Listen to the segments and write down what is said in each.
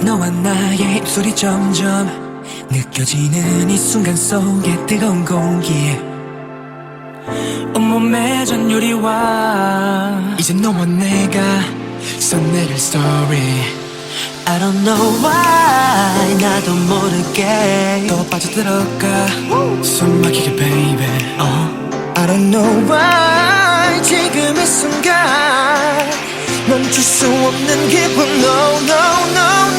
너와 나의 입술이 점점 느껴지는 이 순간 속에 뜨거운 공기. 온몸에 전율이와. 이제 너와 내가 써내릴 story. I don't know why 나도 모르게. 또 빠져들어가. 숨 막히게 baby. 어. I don't know why 지금 이 순간 멈출 수 없는 기분. No no no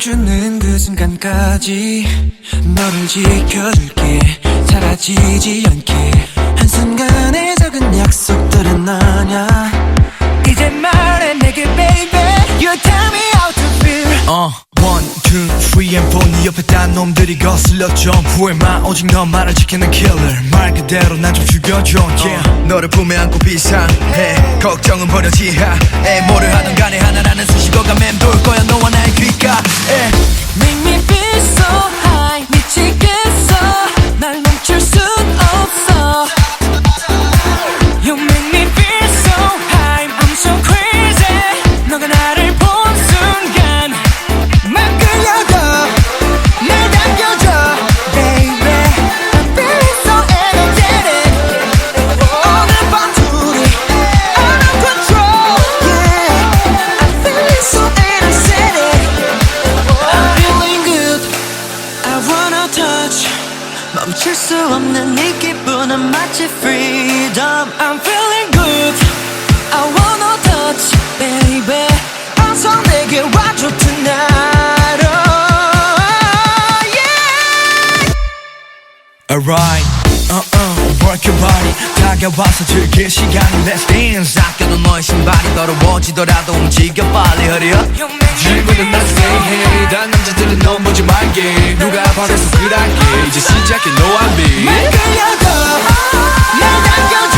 멈추는 그 순간까지 너를 지켜줄게. 사라지지 않게. 한순간의 작은 약속들은 아냐? 이제 말해 내게 baby. You tell me how to feel. 어 one two three and four. 네 옆에 딴 놈들이 거슬려 좀 후회만 오직 너만을 지키는 killer. 말 그대로 난 좀 죽여줘. Yeah. 너를 품에 안고 비상해. 걱정은 버려 지하에 뭐를 하든 간에 하나라는 수식어가 맴돌 거야. 너와 나 멈출 수 없는 이 기분은 마치 freedom I'm feeling good I wanna touch baby 어서 내게 와줘 tonight oh, yeah. Alright Uh-uh work your body. 다가와서 즐길 시간이 Let's dance 아껴둔 너의 신발이 더러워지더라도 움직여 빨리 hurry up. 질문은 난 say hey 단 남자들은 넌 보지 말게. 누가 바래서 그랄게 이제 시작해 no I'm 날 me 끌려가. 날 당겨줘